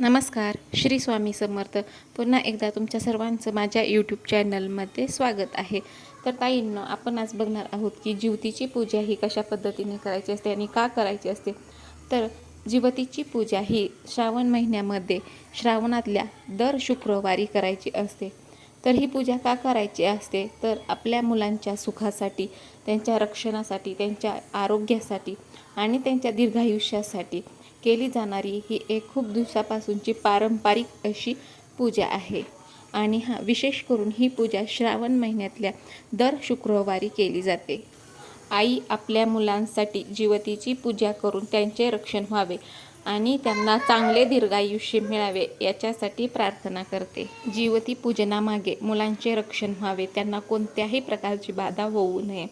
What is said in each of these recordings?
नमस्कार श्री स्वामी समर्थ. पुन्हा एकदा तुमच्या सर्वांचं माझ्या यूट्यूब चॅनलमध्ये स्वागत आहे. तर ताईंनं आपण आज बघणार आहोत की जीवतीची पूजा ही कशा पद्धतीने करायची असते आणि का करायची असते? तर जीवतीची पूजा ही श्रावण महिन्यामध्ये श्रावणातल्या दर शुक्रवारी करायची असते. तर ही पूजा का करायची असते? तर आपल्या मुलांच्या सुखासाठी त्यांच्या रक्षणासाठी त्यांच्या आरोग्यासाठी आणि त्यांच्या दीर्घायुष्यासाठी केली जाणारी ही एक खूप दिवसापासूनची पारंपरिक अशी पूजा आहे. आणि हा विशेष करून ही पूजा श्रावण महिन्यातल्या दर शुक्रवारी केली जाते. आई आपल्या मुलांसाठी जीवतीची पूजा करून त्यांचे रक्षण व्हावे आणि त्यांना चांगले दीर्घायुष्य मिळावे याच्यासाठी प्रार्थना करते. जीवती पूजनामागे मुलांचे रक्षण व्हावे त्यांना कोणत्याही प्रकारची बाधा होऊ नये.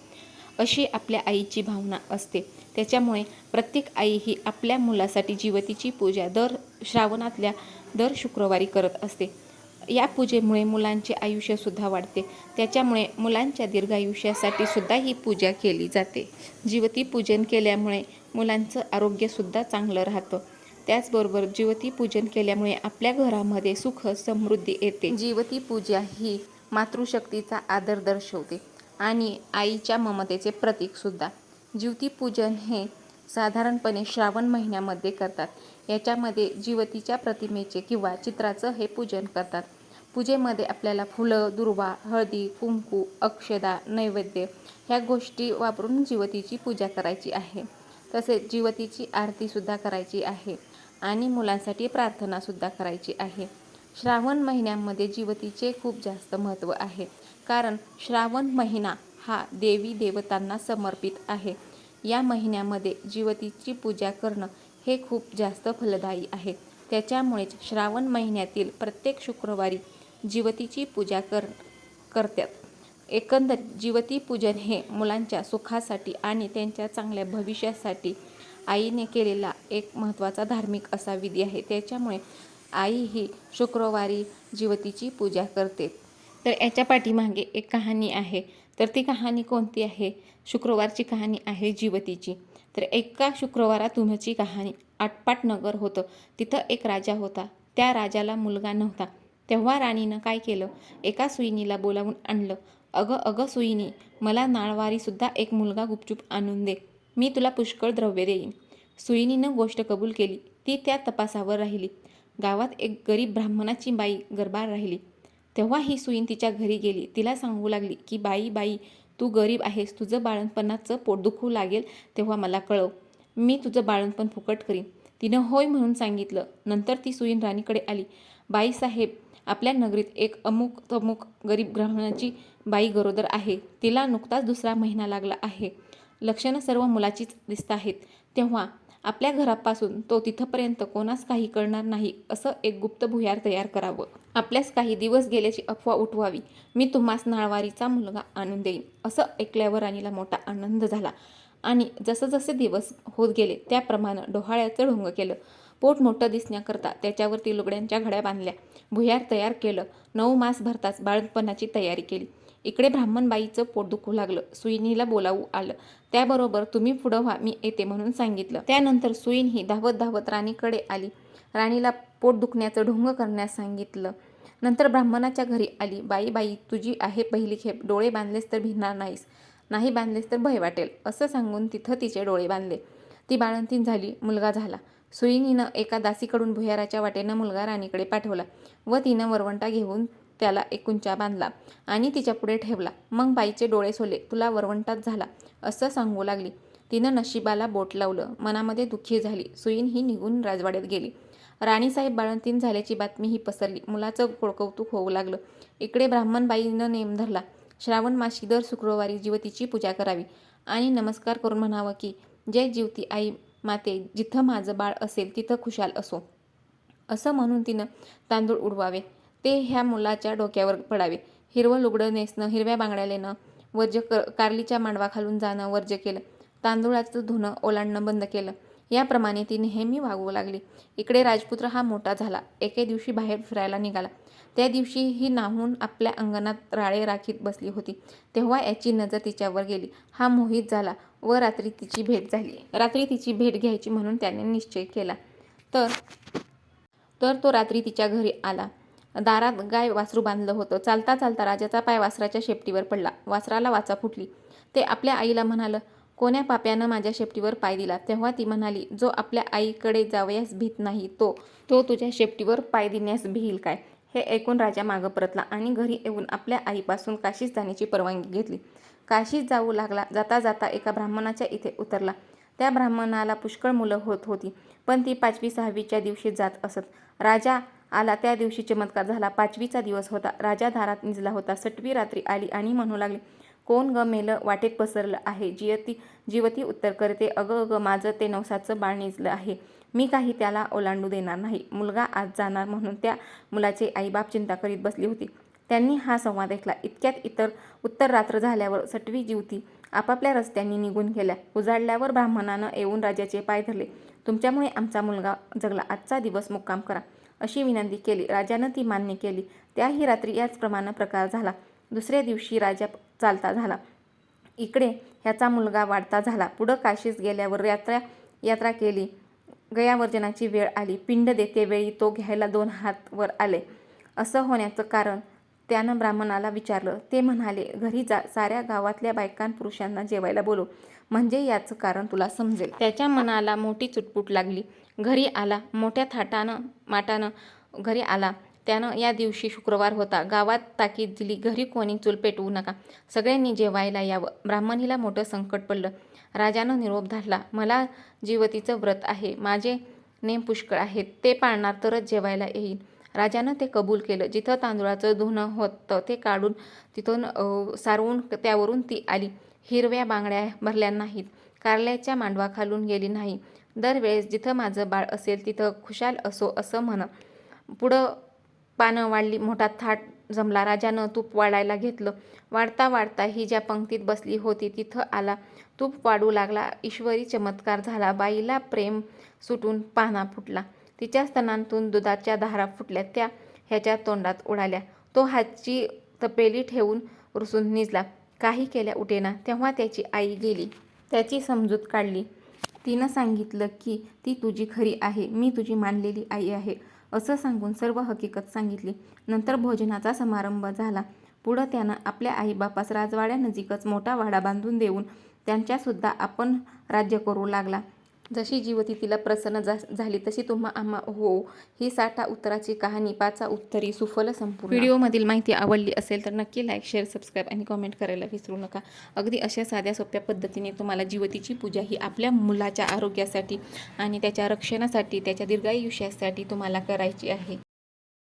अशी आपल्या आईची भावना असते. त्याच्यामुळे प्रत्येक आई ही आपल्या मुलासाठी जीवतीची पूजा दर श्रावणातल्या दर शुक्रवारी करत असते. या पूजेमुळे मुलांचे आयुष्यसुद्धा वाढते. त्याच्यामुळे मुलांच्या दीर्घायुष्यासाठी सुद्धा ही पूजा केली जाते. जीवती पूजन केल्यामुळे मुलांचं आरोग्यसुद्धा चांगलं राहतं. त्याचबरोबर जीवती पूजन केल्यामुळे आपल्या घरामध्ये सुख समृद्धी येते. जीवती पूजा ही मातृशक्तीचा आदर दर्शवते. आणि आईच्या ममतेचे प्रतीकसुद्धा. जीवती हे साधारणपणे श्रावण महिन्यामध्ये करतात. याच्यामध्ये जीवतीच्या प्रतिमेचे किंवा चित्राचं हे पूजन करतात. पूजेमध्ये आपल्याला फुलं दुर्वा हळदी कुंकू अक्षदा नैवेद्य ह्या गोष्टी वापरून जीवतीची पूजा करायची आहे. तसेच जीवतीची आरतीसुद्धा करायची आहे आणि मुलांसाठी प्रार्थनासुद्धा करायची आहे. श्रावण महिन्यामध्ये जीवतीचे खूप जास्त महत्त्व आहे. कारण श्रावण महिना हा देवी देवतांना समर्पित आहे. या महिन्यामध्ये जीवतीची पूजा करणं हे खूप जास्त फलदायी आहे. त्याच्यामुळेच श्रावण महिन्यातील प्रत्येक शुक्रवारी जीवतीची पूजा कर करतात. एकंदर जीवती पूजन हे मुलांच्या सुखासाठी आणि त्यांच्या चांगल्या भविष्यासाठी आईने केलेला एक महत्त्वाचा धार्मिक असा विधी आहे. त्याच्यामुळे आई ही शुक्रवारी जीवतीची पूजा करते. तर याच्या पाठीमागे एक कहाणी आहे. तर ती कहाणी कोणती आहे? शुक्रवारची कहाणी आहे जीवतीची. तर एका शुक्रवारा तुमची कहाणी आटपाट नगर होतं. तिथं एक राजा होता. त्या राजाला मुलगा नव्हता. तेव्हा राणीनं काय केलं? एका सुईनीला बोलावून आणलं. अगं अगं सुईनी मला नाळवारीसुद्धा एक मुलगा गुपचूप आणून दे. मी तुला पुष्कळ द्रव्य देईन. सुईनीनं गोष्ट कबूल केली. ती त्या तपासावर राहिली. गावात एक गरीब ब्राह्मणाची बाई गरबार राहिली. तेव्हा ही सुईन तिच्या घरी गेली. तिला सांगू लागली की बाई बाई तू गरीब आहेस. तुझं बाळणपणाचं पोट दुखू लागेल तेव्हा मला कळव. मी तुझं बाळणपण फुकट करीन. तिनं होय म्हणून सांगितलं. नंतर ती सुईन राणीकडे आली. बाईसाहेब आपल्या नगरीत एक अमुक तमुक गरीब ब्राह्मणाची बाई गरोदर आहे. तिला नुकताच दुसरा महिना लागला आहे. लक्षणं सर्व मुलाचीच दिसत आहेत. तेव्हा आपल्या घरापासून तो तिथंपर्यंत कोणास काही कळणार नाही असं एक गुप्त भुयार तयार करावं. आपल्यास काही दिवस गेल्याची अफवा उठवावी. मी तुम्हास नाळवारीचा मुलगा आणून देईन असं ऐकल्यावर राणीला मोठा आनंद झाला. आणि जसं जसे दिवस होत गेले त्याप्रमाणे डोहाळ्याचं ढोंग केलं. पोट मोठं दिसण्याकरता त्याच्यावरती लुगड्यांच्या घड्या बांधल्या. भुयार तयार केलं. नऊ मास भरताच बाळपणाची तयारी केली. इकडे ब्राह्मणबाईचं पोट दुखू लागलं. सुईनीला बोलावू आलं. त्याबरोबर तुम्ही पुढं व्हा मी येते म्हणून सांगितलं. त्यानंतर सुईन ही धावत धावत राणीकडे आली. राणीला पोट दुखण्याचं ढोंग करण्यास सांगितलं. नंतर ब्राह्मणाच्या घरी आली. बाई बाई तुझी आहे पहिली खेप. डोळे बांधलेस तर भिणार नाहीस. नाही बांधलेस तर भय वाटेल. असं सांगून तिथं तिचे डोळे बांधले. ती बाळंतीन झाली. मुलगा झाला. सुईनीनं एका दासीकडून भुयाराच्या वाटेनं मुलगा राणीकडे पाठवला व तिनं वरवंटा घेऊन त्याला एकुंचा बांधला आणि तिच्या पुढे ठेवला. मग बाईचे डोळे सोले. तुला वरवंटात झाला. असं सांगू लागली. तिनं नशिबाला बोट लावलं. मनामध्ये दुःखी झाली. सुईन ही निघून राजवाड्यात गेली. राणीसाहेब बाळंतीन झाल्याची बातमी ही पसरली. मुलाचं कोळकौतुक होऊ लागलं. इकडे ब्राह्मणबाईनं नेम धरला. श्रावण मासी दर शुक्रवारी जीवतीची पूजा करावी. आणि नमस्कार करून म्हणावं की जय जीवती आई माते. जिथं माझं बाळ असेल तिथं खुशाल असो. असं म्हणून तिनं तांदूळ उडवावे. ते ह्या मुलाच्या डोक्यावर पडावे. हिरवं लुगडं नेसणं हिरव्या बांगड्या लेणं वर्ज क कारलीच्या मांडवाखालून जाणं वर्ज केलं तांदूळाचं धुणं ओलांडणं बंद केलं. याप्रमाणे ती नेहमी वागवू लागली. इकडे राजपुत्र हा मोठा झाला. एके दिवशी बाहेर फिरायला निघाला. त्या दिवशी ही नाहून आपल्या अंगणात राळे राखीत बसली होती. तेव्हा याची नजर तिच्यावर गेली. हा मोहित झाला व रात्री तिची भेट झाली. रात्री तिची भेट घ्यायची म्हणून त्याने निश्चय केला. तर तर तो रात्री तिच्या घरी आला. दारात गाय वासरू बांधलं होतं. चालता चालता राजाचा पाय वासराच्या शेपटीवर पडला. वासराला वाचा फुटली. ते आपल्या आईला म्हणालं कोण्या पाप्यानं माझ्या शेपटीवर पाय दिला? तेव्हा ती म्हणाली जो आपल्या आईकडे जावयास भीत नाही तो तो तुझ्या शेपटीवर पाय देण्यास भिईल काय? हे ऐकून राजा मागं परतला आणि घरी येऊन आपल्या आईपासून काशीस जाण्याची परवानगी घेतली. काशीस जाऊ लागला जाता जाता एका ब्राह्मणाच्या इथे उतरला. त्या ब्राह्मणाला पुष्कळ मुलं होत होती पण ती पाचवी सहावीच्या दिवशी जात असत. राजा आला. त्या दिवशी चमत्कार झाला. पाचवीचा दिवस होता. राजा धारात निजला होता. सटवी रात्री आली आणि म्हणू लागली कोण ग मेलं वाटेत पसरलं आहे? जियती जीवती उत्तर करते अगं अगं माझं ते नवसाचं बाळ निजलं आहे. मी काही त्याला ओलांडू देणार नाही. मुलगा आज जाणार म्हणून त्या मुलाचे आईबाप चिंता करीत बसली होती. त्यांनी हा संवाद ऐकला. इतक्यात इतर उत्तर रात्र झाल्यावर सटवी जीवती आपापल्या रस्त्यांनी निघून गेल्या. उजाडल्यावर ब्राह्मणानं येऊन राजाचे पाय धरले. तुमच्यामुळे आमचा मुलगा जगला. आजचा दिवस मुक्काम करा. अशी विनंती केली. राजानं ती मान्य केली. त्याही रात्री याचप्रमाणे प्रकार झाला. दुसऱ्या दिवशी राजा चालता झाला. इकडे ह्याचा मुलगा वाढता झाला. पुढं काशीस गेल्यावर यात्रा यात्रा केली. गयावर्जनाची वेळ आली. पिंड देते वेळी तो घ्यायला दोन हात वर आले. असं होण्याचं कारण त्यानं ब्राह्मणाला विचारलं. ते म्हणाले घरी जा. साऱ्या गावातल्या बायकां पुरुषांना जेवायला बोलो म्हणजे याचं कारण तुला समजेल. त्याच्या मनाला मोठी चुटपुट लागली. घरी आला. मोठ्या थाटानं माटानं घरी आला. त्यानं या दिवशी शुक्रवार होता. गावात ताकीद दिली. घरी कोणी चूल पेटवू नका. सगळ्यांनी जेवायला यावं. ब्राह्मणीला मोठं संकट पडलं. राजानं निरोप धाडला मला जीवतीचं व्रत आहे. माझे नेम पुष्कळ आहेत. ते पाळणार तरच जेवायला येईल. राजानं ते कबूल केलं. जिथं तांदूळाचं धुणं होतं ते काढून तिथून सारवून त्यावरून ती आली. हिरव्या बांगड्या भरल्या नाहीत. कारल्याच्या मांडवाखालून गेली नाही. दरवेळेस जिथं माझं बाळ असेल तिथं खुशाल असो असं म्हण. पुढं पानं वाढली मोठा थाट जमला राजानं तूप वाढायला घेतलं. वाढता वाढता ही ज्या पंक्तीत बसली होती तिथं आला. तूप वाढू लागला ईश्वरी चमत्कार झाला बाईला प्रेम सुटून पाना फुटला. तिच्या स्तनांतून दुधाच्या धारा फुटल्या त्या ह्याच्या तोंडात उडाल्या. तो हातची तपेली ठेवून रुसून निजला. काही केल्या उठेना तेव्हा त्याची आई गेली. त्याची समजूत काढली. तिनं सांगितलं की ती तुझी खरी आहे. मी तुझी मानलेली आई आहे. असं सांगून सर्व हकीकत सांगितली. नंतर भोजनाचा समारंभ झाला. पुढं त्यानं आपल्या आईबापास राजवाड्यानजीकच मोठा वाडा बांधून देऊन त्यांच्यासुद्धा आपण राज्य करू लागला. जशी जीवती तिला प्रसन्न जा झाली तशी तुम्हा आम्हा हो ही साठा उत्तराची कहाणी पाचा उत्तरी सुफल संपूर्ण. व्हिडिओमधील माहिती आवडली असेल तर नक्की लाईक शेअर सबस्क्राईब आणि कमेंट करायला विसरू नका. अगदी अशा साध्या सोप्या पद्धतीने तुम्हाला जीवतीची पूजा ही आपल्या मुलाच्या आरोग्यासाठी आणि त्याच्या रक्षणासाठी त्याच्या दीर्घायुष्यासाठी तुम्हाला करायची आहे.